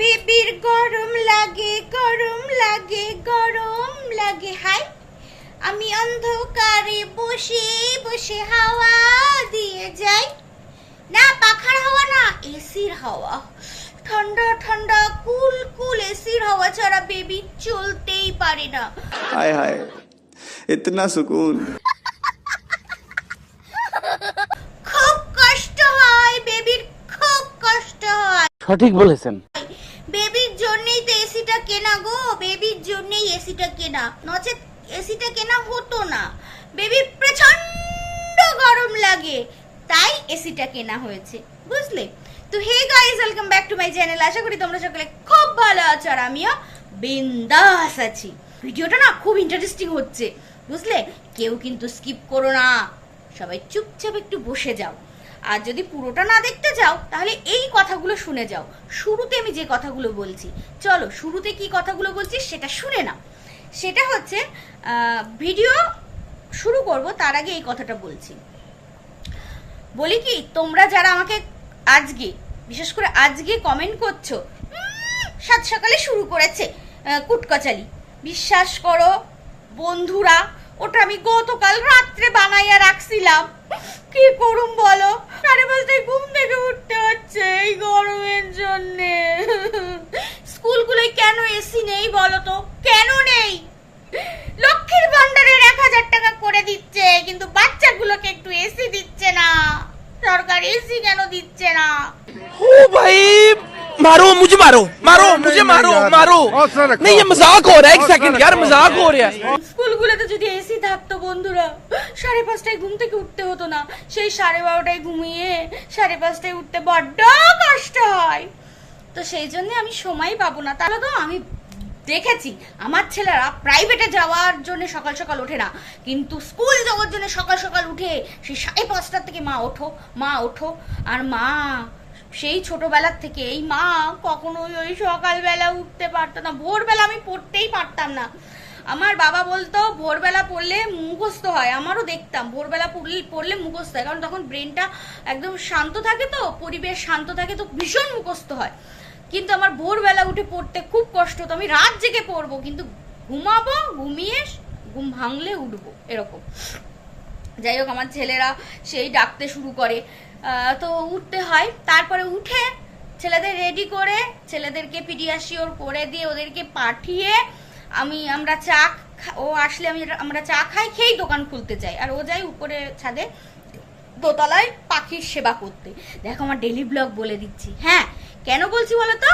বেবির গরম লাগে গরম লাগে গরম লাগে। হাই আমি অন্ধকারে বসে বসে হাওয়া দিয়ে যাই। না পাখার হাওয়া না এসির হাওয়া। ঠান্ডা ঠান্ডা কুল কুল এসির হাওয়া ছাড়া বেবি চলতেই পারে না। হাই হাই ইতনা সুকুন। খুব কষ্ট হয় বেবির খুব কষ্ট হয়। সঠিক বলেছেন। বেবির জন্যই তো এসিটা কেনা গো, বেবির জন্যই এসিটা কেনা। নচেত এসিটা কেনা হতো না। বেবি প্রচণ্ড গরম লাগে, তাই এসিটা কেনা হয়েছে, বুঝলে? তো hey guys welcome back to my channel আশা করি তোমরা সকলে খুব ভালো আছো আর আমিও বিন্দাস আছি। ভিডিওটা না খুব ইন্টারেস্টিং হচ্ছে, বুঝলে? কেউ কিন্তু স্কিপ করো না। সবাই চুপচাপ একটু বসে যাও। আর যদি পুরোটা না দেখতে যাও, তাহলে এই কথাগুলো শুনে যাও। শুরুতে আমি যে কথাগুলো বলছি, চলো শুরুতে কি কথাগুলো বলছি সেটা শুনে নাও। সেটা হচ্ছে ভিডিও শুরু করব, তার আগে এই কথাটা বলছি। বলি কি, তোমরা যারা আমাকে আজকে, বিশেষ করে আজকে কমেন্ট করছ সাত সকালে শুরু করেছে কুটকচালি। বিশ্বাস করো, বন্ধুরা ওটা আমি গতকাল রাত্রে বানাইয়া রাখছিলাম। কি করুম বলো? সাড়ে পাঁচটায় ঘুম থেকে উঠতে হচ্ছে এই গরমের জন্যে। স্কুলগুলোয় কেন এসি নেই বলো তো? কেন নেই? লক্ষ্মীর ভান্ডারের এক হাজার টাকা করে দিচ্ছে, কিন্তু বাচ্চাগুলোকে একটু এসি দিচ্ছে না। সরকার এসি কেন দিচ্ছে না? ও ভাই! मारो मुझे मारो मारो मुझे मारो मारो नहीं ये मजाक हो रहा है एक सेकंड यार मजाक हो रहा है স্কুলগুলোতে যদি এসি থাকতো বন্ধুরা সাড়ে পাঁচটায় ঘুম থেকে উঠতে হতো না সেই সাড়ে বারোটায় ঘুমিয়ে সাড়ে পাঁচটায় উঠতে বড্ড কষ্ট হয় তো সেই জন্য আমি সময় পাবো না তাহলে তো আমি দেখেছি আমার ছেলেরা প্রাইভেটে যাওয়ার জন্য সকাল সকাল ওঠে না কিন্তু স্কুল যাওয়ার জন্য সকাল সকাল উঠে সেই সাড়ে পাঁচটার থেকে মা ওঠো মা ওঠো আর মা সেই ছোটবেলার থেকে এই মা কখনোই ওই সকালবেলা উঠতে পারতো না। ভোরবেলা আমি পড়তেই পারতাম না। আমার বাবা বলতো, ভোরবেলা পড়লে মুখস্থ হয়। আমারও দেখতাম, ভোরবেলা পড়লে পড়লে মুখস্থ হয়। কারণ তখন ব্রেনটা একদম শান্ত থাকে তো, পরিবেশ শান্ত থাকে তো ভীষণ মুখস্থ হয়। কিন্তু আমার ভোরবেলা উঠে পড়তে খুব কষ্ট হতো। আমি রাত জেগে পড়ব, কিন্তু ঘুমাবো, ঘুমিয়ে ঘুম ভাঙলে উঠবো, এরকম। যাই হোক, আমার ছেলেরা সেই ডাকতে শুরু করে। তো উঠতে হয়। তারপরে উঠে ছেলেদের রেডি করে, ছেলেদেরকে পিডিয়াশিওর করে দিয়ে ওদেরকে পাঠিয়ে আমি, আমরা চা ও আসলে আমি আমরা চা খাই, খেয়েই দোকান খুলতে যাই। আর ও যাই উপরে ছাদে দোতলায় পাখির সেবা করতে। দেখো আমার ডেলি ব্লগ বলে দিচ্ছি। হ্যাঁ কেন বলছি বলো তো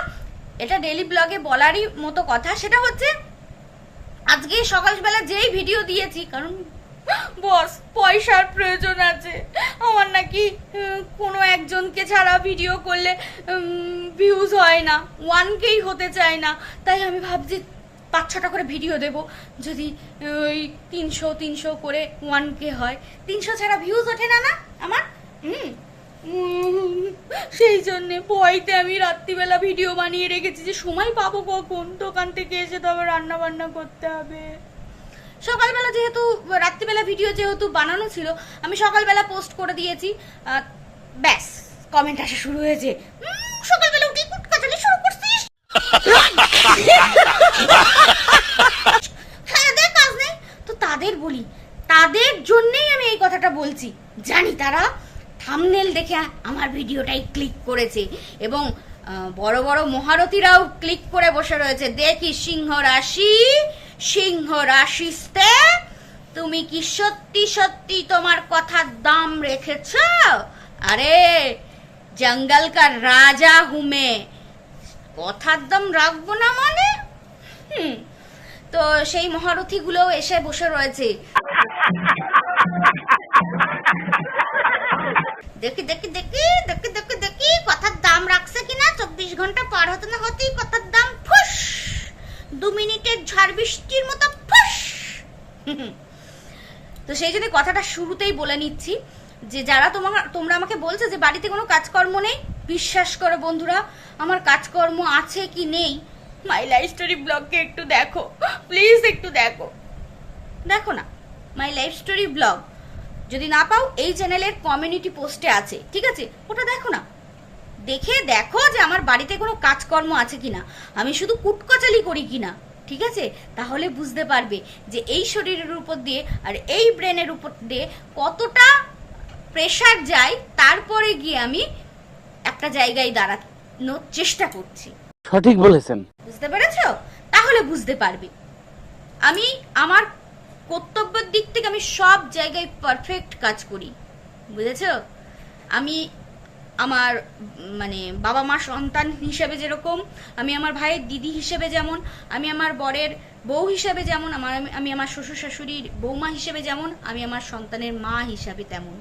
এটা ডেলি ব্লগে বলারই মতো কথা। সেটা হচ্ছে, আজকে সকালবেলা যেই ভিডিও দিয়েছি, কারণ বস, পয়সার প্রয়োজন আছে। আমার নাকি কোনো একজনকে ছাড়া ভিডিও করলে ভিউজ হয় না ওয়ান কেই হতে চায় না। তাই আমি ভাবছি পাঁচ ছটা করে ভিডিও দেব। যদি ওই তিনশো তিনশো করে ওয়ান কে হয়। তিনশো ছাড়া ভিউজ ওঠে না না, আমার? হুম। সেই জন্যে ভয়তে আমি রাত্রিবেলা ভিডিও বানিয়ে রেখেছি যে সময় পাবো কখন? দোকান থেকে এসে তবে রান্না বান্না করতে হবে। সকালবেলা যেহেতু, রাত্রিবেলা ভিডিও যেহেতু বানানো ছিল, আমি সকালবেলা পোস্ট করে দিয়েছি। ব্যাস কমেন্ট আসা শুরু হয়েছে। সকালবেলা উঠে কুটকাচালি শুরু করছিস? তাদের বলি, তাদের জন্যই আমি এই কথাটা বলছি। জানি তারা থামনেল দেখে আমার ভিডিওটাই ক্লিক করেছে এবং বড় বড় মহারথীরাও ক্লিক করে বসে রয়েছে। দেখি সিংহ রাশি সিংহ রাশিস্তে তুমি কি সত্যি সত্যি তোমার কথার দাম রেখেছ? আরে জঙ্গল কা রাজা হুমে, কথার দাম রাখব না মানে? হুম, তো সেই মহারথীগুলো এসে বসে রয়েছে। দেখি দেখি দেখি দেখি দেখি দেখি, কথার দাম রাখছে কিনা? চব্বিশ ঘণ্টা পার হতে না হতেই কথার দাম ফুস! দু মিনিটের ঝড় বৃষ্টির মতো ফুস! তো সেই জন্য কথাটা শুরুতেই বলে নিচ্ছি যে যারা তোমার তোমরা আমাকে বলছো যে বাড়িতে কোনো কাজকর্ম নেই বিশ্বাস করো বন্ধুরা আমার কাজকর্ম আছে কি নেই? মাই লাইফ স্টোরি ব্লগকে একটু দেখো। প্লিজ একটু দেখো। দেখো না মাই লাইফ স্টোরি ব্লগ যদি না পাও এই চ্যানেলের কমিউনিটি পোস্টে আছে ঠিক আছে? ওটা দেখো না। দেখে দেখো যে আমার বাড়িতে কোনো কাজকর্ম আছে কিনা। আমি শুধু কুটকচালি করি কিনা ঠিক আছে? তাহলে বুঝতে পারবে যে এই শরীরের উপর দিয়ে আর এই ব্রেনের উপর দিয়ে কতটা প্রেশার যায় তারপরে গিয়ে আমি একটা জায়গায় দাঁড়ানোর চেষ্টা করছি। সঠিক বলেছেন। বুঝতে পেরেছ? তাহলে বুঝতে পারবে। আমি আমার কর্তব্যের দিক থেকে আমি সব জায়গায় পারফেক্ট কাজ করি। বুঝেছ? আমি আমার মানে বাবা মা সন্তান হিসেবে যেরকম, আমি আমার ভাইয়ের দিদি হিসেবে যেমন, আমি আমার বরের বউ হিসেবে যেমন, আমার, আমি আমার শ্বশুর শাশুড়ির বৌমা হিসেবে যেমন, আমি আমার সন্তানের মা হিসাবে তেমন।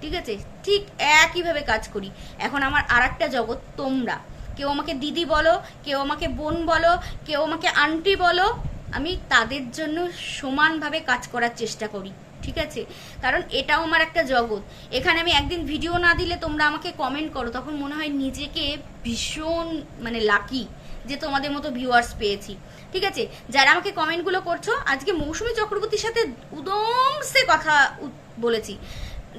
ঠিক আছে? ঠিক একইভাবে কাজ করি। এখন আমার আর একটা জগৎ, তোমরা। কেউ আমাকে দিদি বলো, কেউ আমাকে বোন বলো, কেউ আমাকে আন্টি বলো, আমি তাদের জন্য সমানভাবে কাজ করার চেষ্টা করি। ঠিক আছে? কারণ এটাও আমার একটা জগৎ। এখানে আমি একদিন ভিডিও না দিলে তোমরা আমাকে কমেন্ট করো, তখন মনে হয় নিজেকে ভীষণ মানে লাকি যে তোমাদের মতো ভিউয়ার্স পেয়েছি। ঠিক আছে? যারা আমাকে কমেন্টগুলো করছ, আজকে মৌসুমী চক্রবর্তীর সাথে উদম সে কথা বলেছি।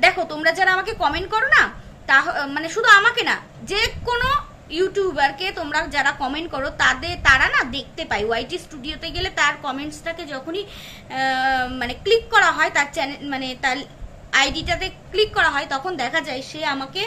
দেখো, তোমরা যারা আমাকে কমেন্ট করো না তা মানে শুধু আমাকে না, যে কোনো ইউটিউবারকে তোমরা যারা কমেন্ট করো তাদের তারা না দেখতে পায়। ওয়াইটি স্টুডিওতে গেলে তার কমেন্টসটাকে যখনই মানে ক্লিক করা হয়, তার চ্যানেল মানে তার আইডিটাতে ক্লিক করা হয়, তখন দেখা যায় সে আমাকে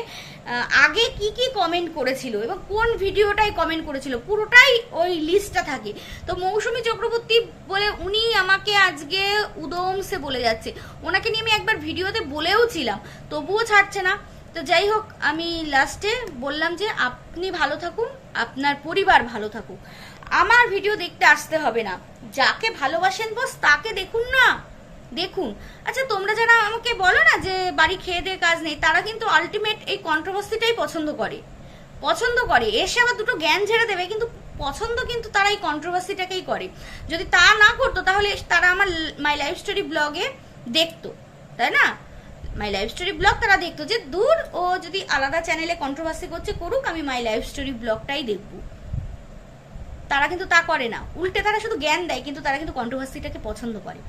আগে কি কি কমেন্ট করেছিল এবং কোন ভিডিওটাই কমেন্ট করেছিল, পুরোটাই ওই লিস্টটা থাকে। তো মৌসুমী চক্রবর্তী বলে উনি আমাকে আজকে উদমসে বলে যাচ্ছে। ওনাকে নিয়ে আমি একবার ভিডিওতে বলেও ছিলাম, তবুও ছাড়ছে না। তো যাই হোক, আমি লাস্টে বললাম যে আপনি ভালো থাকুন, আপনার পরিবার ভালো থাকুক। আমার ভিডিও দেখতে আসতে হবে না। যাকে ভালোবাসেন বস তাকে দেখুন না। দেখুন। আচ্ছা তোমরা যারা আমাকে বলো না যে বাড়ি খেয়ে দিয়ে কাজ নেই, তারা কিন্তু আলটিমেট এই কন্ট্রোভার্সিটাই পছন্দ করে। পছন্দ করে। এসে আবার দুটো জ্ঞান ঝেড়ে দেবে, কিন্তু পছন্দ কিন্তু তারা এই কন্ট্রোভার্সিটাকেই করে। যদি তা না করতো, তাহলে তারা আমার মাই লাইফ স্টোরি ব্লগে দেখতো, তাই না? মাই লাইফ স্টোরি ব্লগ তারা দেখতো যে দূর ও যদি আলাদা চ্যানেলে কন্ট্রোভার্সি করছে করুক, আমি মাই লাইফ স্টোরি ব্লগটাই দেখব। তারা কিন্তু তা করে না। উল্টে তারা শুধু জ্ঞান দেয়, কিন্তু তারা কিন্তু কন্ট্রোভার্সিটাকে পছন্দ করে।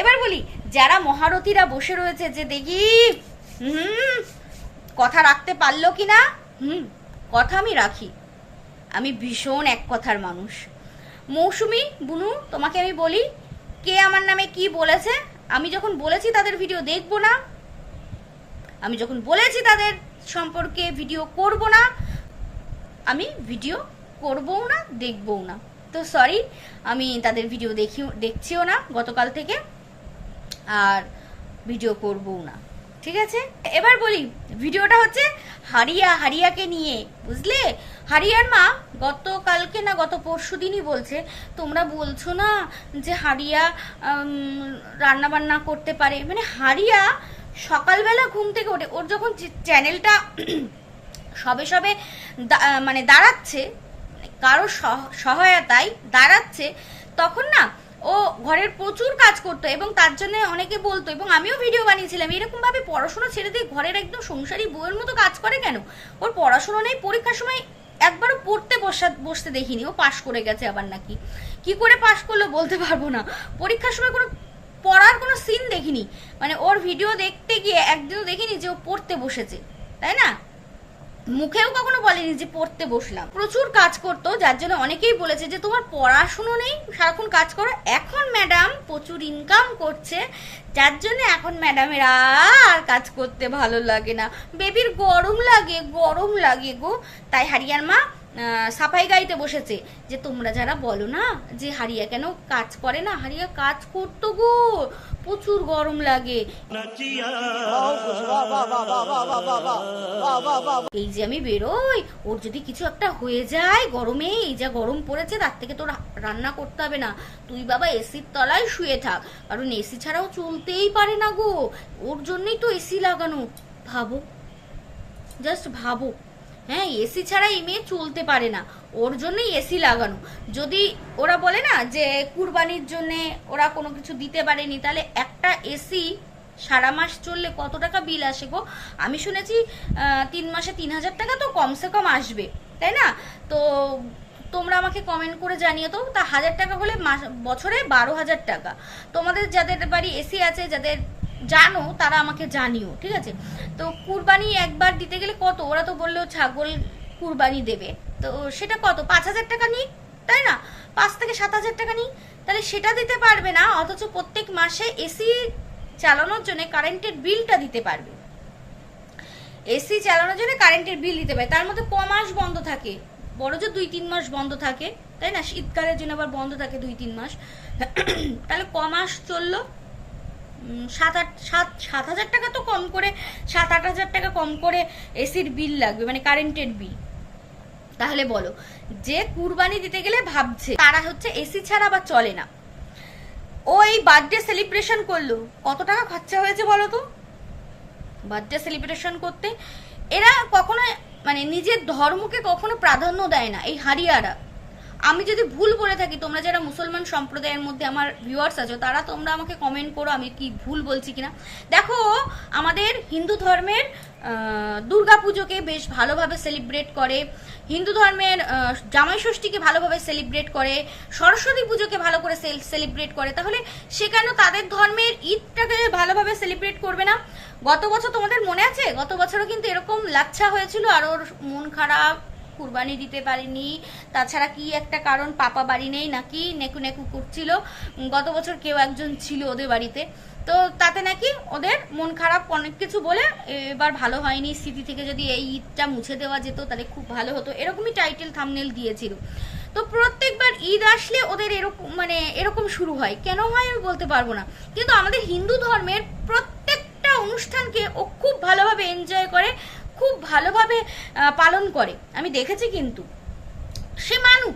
এবার বলি, যারা মহারথীরা বসে রয়েছে যে দেখি, হুম, কথা রাখতে পারল কি না হুম, কথা আমি রাখি। আমি ভীষণ এক কথার মানুষ। মৌসুমি, বুনু, তোমাকে আমি বলি, কে আমার নামে কি বলেছে? আমি যখন বলেছি তাদের ভিডিও দেখব না আমি যখন বলেছি তাদের সম্পর্কে ভিডিও করব না, আমি ভিডিও করবও না, দেখবও না। তো সরি আমি তাদের ভিডিও দেখি, দেখছিও না গতকাল থেকে, আর ভিডিও করবও না। ঠিক আছে? এবার বলি ভিডিওটা হচ্ছে হারিয়া, হারিয়াকে নিয়ে, বুঝলে? হারিয়ার মা গতকালকে না গত পরশু দিনই বলছে, তোমরা বলছো না যে হারিয়া রান্না বান্না করতে পারে। মানে হারিয়া সকালবেলা ঘুম থেকে ওঠে। ওর যখন চ্যানেলটা সবে সবে মানে দাঁড়াচ্ছে কারও সহ- সহায়তায় দাঁড়াচ্ছে, তখন না ও ঘরের প্রচুর কাজ করতো এবং তার জন্য অনেকে বলতো এবং আমিও ভিডিও বানিয়েছিলাম এরকম ভাবে পড়াশোনা ছেড়ে দিয়ে ঘরের একদম সংসারী বউয়ের মতো কাজ করে কেন? ওর পড়াশোনা নেই, পরীক্ষার সময় একবারও পড়তে বসা বসতে দেখিনি। ও পাশ করে গেছে আবার নাকি। কি করে পাশ করল বলতে পারব না। পরীক্ষার সময় কোনো পড়ার কোনো সিন দেখিনি। মানে ওর ভিডিও দেখতে গিয়ে একদিনও দেখিনি যে ও পড়তে বসেছে, তাই না? মুখেও কখনো বলেনি যে পড়তে বসলাম। প্রচুর কাজ করতো, যার জন্য অনেকেই বলেছে যে তোমার পড়াশুনো নেই, সারাক্ষণ কাজ করো। এখন ম্যাডাম প্রচুর ইনকাম করছে, যার জন্য এখন ম্যাডামের আর কাজ করতে ভালো লাগে না। বেবির গরম লাগে গরম লাগে গো। তাই হারিয়ার মা সাফাই গাইতে বসেছে। যে তোমরা যারা বলো না যে হারিয়া কেন কাজ করে না, হারিয়া কাজ করতো গো, প্রচুর গরম লাগে। এই যে আমি বেরোই, ওর যদি কিছু একটা হয়ে যায় গরমে, এই যা গরম পড়েছে, তার থেকে তোর রান্না করতে হবে না। তুই বাবা এসির তলায় শুয়ে থাক, কারণ এসি ছাড়াও চলতেই পারে না গো। ওর জন্যই তো এসি লাগানো। ভাবো জাস্ট ভাবো। হ্যাঁ এসি ছাড়া এই মেয়ে চলতে পারে না। ওর জন্যই এসি লাগানো। যদি ওরা বলে না যে কুরবানির জন্য ওরা কোনো কিছু দিতে পারেনি, তাহলে একটা এসি সারা মাস চললে কত টাকা বিল আসে গো? আমি শুনেছি তিন মাসে তিন হাজার টাকা তো কমসে কম আসবে, তাই না? তো তোমরা আমাকে কমেন্ট করে জানিয়ে তো তা হাজার টাকা হলে মাস, বছরে বারো হাজার টাকা। তোমাদের যাদের বাড়ি এসি আছে, যাদের জানো, তারা আমাকে জানিও, ঠিক আছে? তো কুরবানি একবার দিতে গেলে কত? ওরা তো বলল ছাগল কুরবানি দেবে। তো সেটা কত? পাঁচ হাজার টাকা নিই? তাই না? পাঁচ থেকে সাত হাজার টাকা নিই? তাহলে সেটা দিতে পারবে না, অথচ প্রত্যেক মাসে এসি চালানোর জন্য কারেন্টের বিলটা দিতে পারবে। এসি চালানোর জন্য কারেন্টের বিল দিতে পারে তার মধ্যে ক মাস বন্ধ থাকে? বড় যে দুই তিন মাস বন্ধ থাকে, তাই না? শীতকালের জন্য আবার বন্ধ থাকে দুই তিন মাস। তাহলে ক মাস চলল? সাত আট, সাত সাত হাজার টাকা তো কম করে, সাত আট হাজার টাকা কম করে এসির বিল লাগবে মানে কারেন্টের বিল। তাহলে বলো, যে কুরবানি দিতে গেলে ভাবছে, তারা হচ্ছে এসি ছাড়া বা চলে না। ও এই বার্থডে সেলিব্রেশন করল, কত টাকা খরচা হয়েছে বলো তো? বার্থডে সেলিব্রেশন করতে, এরা কখনো মানে নিজের ধর্মকে কখনো প্রাধান্য দেয় না, এই হারিয়ারা। আমি যদি ভুল বলে থাকি, তোমরা যারা মুসলমান সম্প্রদায়ের মধ্যে আমার ভিউয়ার্স আছো, তারা তোমরা আমাকে কমেন্ট করো, আমি কি ভুল বলছি কিনা। দেখো, আমাদের হিন্দু ধর্মের দুর্গা পুজোকে বেশ ভালোভাবে সেলিব্রেট করে। হিন্দু ধর্মের জামাই ষষ্ঠীকে ভালোভাবে সেলিব্রেট করে। সরস্বতী পুজোকে ভালো করে সেলিব্রেট করে। তাহলে সেখানেও তাদের ধর্মের ঈদটাকে ভালোভাবে সেলিব্রেট করবে না? গত বছর তোমাদের মনে আছে? গত বছরও কিন্তু এরকম লাচ্ছা হয়েছিল আর ওর মন খারাপ। কুরবানি দিতে পারিনি। তাছাড়া কি একটা কারণ? পাপা বাড়ি নেই নাকি? নেকু নেকু করছিল। গত বছর কেউ একজন ছিল ওদের বাড়িতে। তো তাতে নাকি ওদের মন খারাপ অনেক কিছু বলে এবার ভালো হয়নি। স্মৃতি থেকে যদি এই ঈদটা মুছে দেওয়া যেত, তাহলে খুব ভালো হতো। এরকমই টাইটেল থামনেল দিয়েছিল। তো প্রত্যেকবার ঈদ আসলে ওদের এরকম মানে এরকম শুরু হয়। কেন হয় আমি বলতে পারব না। কিন্তু আমাদের হিন্দু ধর্মের প্রত্যেকটা অনুষ্ঠানকে ও খুব ভালোভাবে এনজয় করে। খুব ভালোভাবে পালন করে। আমি দেখেছি কিন্তু। সে মানুষ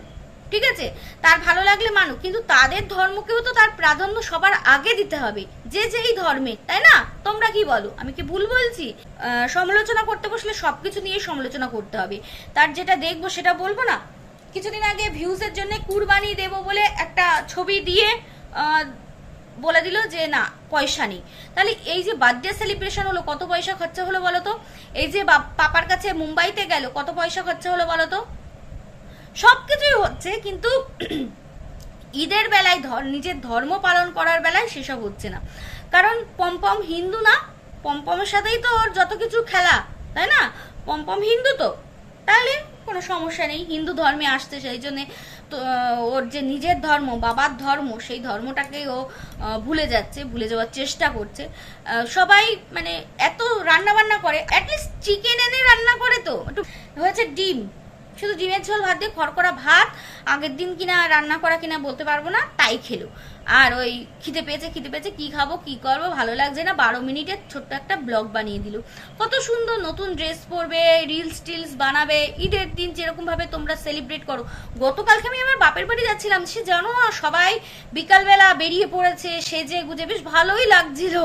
ঠিক আছে? তার ভালো লাগলে মানুষ কিন্তু তাদের ধর্মকেও তো তার প্রাধান্য সবার আগে দিতে হবে। যে যেই ধর্মে, তাই না? তোমরা কি বলো? আমি কি ভুল বলছি? সমালোচনা করতে বসলে সবকিছু নিয়ে সমালোচনা করতে হবে। তার যেটা দেখব সেটা বলব না? কিছুদিন আগে ভিউজের জন্য কুরবানি দেব বলে একটা ছবি দিয়ে বলে দিল যে, না, পয়সা নেই। তাহলে এই যে বার্থডে সেলিব্রেশন হলো, কত পয়সা খরচা হলো বলো তো? এই যে পাপার কাছে মুম্বাইতে গেল, কত পয়সা খরচা হলো বলো তো? সবকিছুই হচ্ছে, কিন্তু ঈদের বেলায় ধর, নিজের ধর্ম পালন করার বেলায় সেসব হচ্ছে না। কারণ পম্পম হিন্দু না, পম্পমের সাথেই তো ওর যত কিছু খেলা, তাই না? পম্পম হিন্দু তো, তাহলে কোনো সমস্যা নেই, হিন্দু ধর্মে আসতে সেই জন্যে ওর যে নিজের ধর্ম, বাবার ধর্ম, সেই ধর্মটাকেই ও ভুলে যাচ্ছে, ভুলে যাওয়ার চেষ্টা করছে। সবাই মানে এত রান্না বান্না করে অ্যাটলিস্ট চিকেন এনে রান্না করে তো। একটু হয়েছে ডিম। শুধু ডিমের ঝোল, ভাত দিয়ে খড়কড়া ভাত, আগের দিন কিনা রান্না করা কিনা বলতে পারব না, তাই খেলো। আর ওই খিদে পেয়েছে খিদে পেয়েছে, কি খাব, কি করব, ভালো লাগছে না। বারো মিনিটের ছোট্ট একটা ব্লগ বানিয়ে দিল। কত সুন্দর নতুন ড্রেস পরবে রিলস টিলস বানাবে, ঈদের দিন যেরকম ভাবে তোমরা সেলিব্রেট করো। গতকালকে আমি আমার বাপের বাড়ি যাচ্ছিলাম, সে জানো, সবাই বিকালবেলা বেরিয়ে পড়েছে, সেজে গুজে বেশ ভালোই লাগছিল।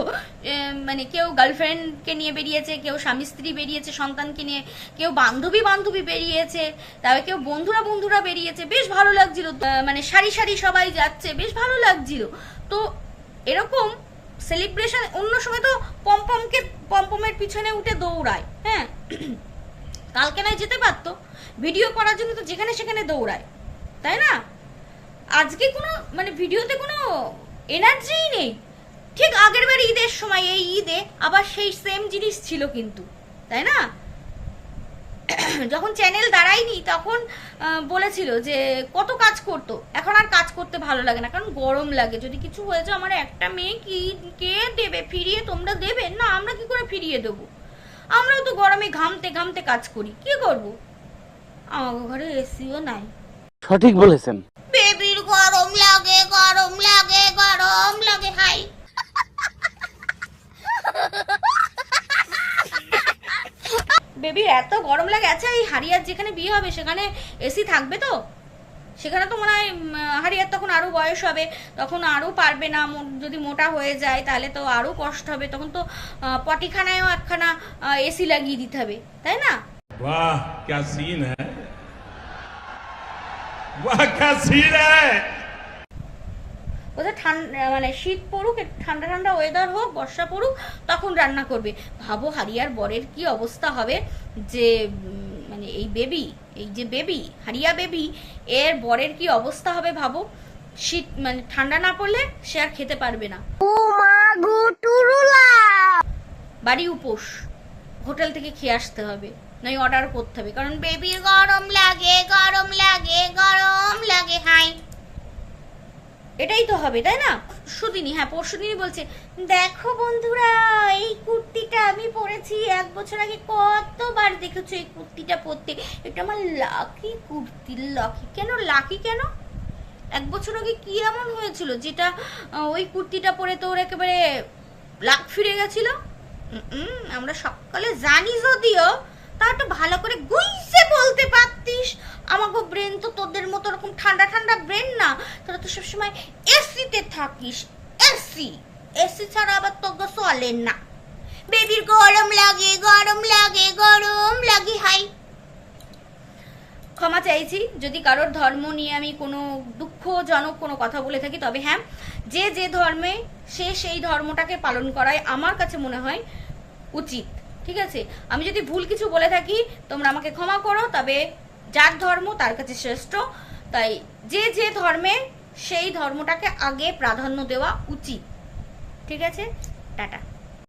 মানে কেউ গার্লফ্রেন্ডকে নিয়ে বেরিয়েছে, কেউ স্বামী স্ত্রী বেরিয়েছে, সন্তানকে নিয়ে, কেউ বান্ধবী বান্ধবী বেরিয়েছে তবে কেউ বন্ধুরা বন্ধুরা বেরিয়েছে, বেশ ভালো লাগছিল। মানে সারি সারি সবাই যাচ্ছে, বেশ ভালো লাগছিল তো এরকম সেলিব্রেশন অন্য সময় তো পম্পমকে, পম্পমের পিছনে উঠে দৌড়ায় হ্যাঁ? কালকে নয় যেতে পারতো ভিডিও করার জন্য তো যেখানে সেখানে দৌড়ায়, তাই না? আজকে কোনো মানে ভিডিওতে কোনো এনার্জিই নেই। ঠিক আগের বার ঈদের সময়, এই ঈদে আবার সেই সেম জিনিস ছিল কিন্তু, তাই না? যখন চ্যানেল দাঁড়ায়নি তখন বলেছিল যে কত কাজ করতো। এখন আর কাজ করতে ভালো লাগে না কারণ গরম লাগে। যদি কিছু হয়েছে আমার একটা মেয়ে কি কে দেবে? ফিরিয়ে তোমরা দেবে? না আমরা কি করে ফিরিয়ে দেবো? আমরাও তো গরমে ঘামতে ঘামতে কাজ করি কি করব? আমার ঘরে এসিও নাই। সঠিক বলেছেন। বেবির গরম লাগে গরম লাগে গরম লাগে হাই। বেবি এত গরম লাগে। আচ্ছা এই হারিয়ার যেখানে বিয়ে হবে, সেখানে এসি থাকবে তো? সেখানে তো মনে হয় হারিয়ার তখন আরও বয়স হবে, তখন আরও পারবে না যদি মোটা হয়ে যায়, তাহলে তো আরও কষ্ট হবে। তখন তো পটিখানায়ও একখানা এসি লাগিয়ে দিতে হবে, তাই না? বাহ, ক্যা সিন হ্যাঁ? বাহ, ক্যা সিন হ্যাঁ? ওদের ঠান্ডা মানে শীত পড়ুক ঠান্ডা ঠান্ডা ওয়েদার হোক বর্ষা পড়ুক তখন রান্না করবে। ভাবো হারিয়ার বরের কি অবস্থা হবে যে মানে এই বেবি এই যে বেবি হারিয়া বেবি এর বরের কি অবস্থা হবে ভাবো? শীত মানে ঠান্ডা না পড়লে সে আর খেতে পারবে না। ও মা ভুতুরুলা বাড়ি উপোস। হোটেল থেকে খেয়ে আসতে হবে নয় অর্ডার করতে হবে। কারণ বেবির গরম লাগে গরম লাগে গরম লাগে হাই। এটাই তো হবে, তাই না? সুদিনই হ্যাঁ পরশু দিনই বলছে, দেখো বন্ধুরা, এই কুর্তিটা আমি পরেছি এক বছর আগে, কতবার দেখেছ এই কুর্তিটা পরতে? এটা আমার লাকি কুর্তি, লাকি কেন লাকি কেন? এক বছর আগে কি এমন হয়েছিল যেটা ওই কুর্তিটা পরে তোর একেবারে লাক ফিরে গেছিল? আমরা সকালে জানি যদিও, তা একটু ভালো করে গুইসে বলতে পারতিস আমাকে ব্রেন তো তোদের মতো ওরকম ঠান্ডা ঠান্ডা ব্রেন না। তোরা তো সবসময় এসিতে থাকিস। এসি এসি ছাড়া আবার তোকে চলেন না। বেবির গরম লাগে গরম লাগে গরম লাগে, হাই। ক্ষমা চাইছি, যদি কারোর ধর্ম নিয়ে আমি কোনো দুঃখজনক কোনো কথা বলে থাকি, তবে হ্যাঁ যে যে ধর্মে সে সেই ধর্মটাকে পালন করাই আমার কাছে মনে হয় উচিত। ঠিক আছে? আমি যদি ভুল কিছু বলে থাকি, তোমরা আমাকে ক্ষমা করো, তবে যার ধর্ম তার কাছে শ্রেষ্ঠ, তাই যে যে ধর্মে সেই ধর্মটাকে আগে প্রাধান্য দেওয়া উচিত। ঠিক আছে? টাটা।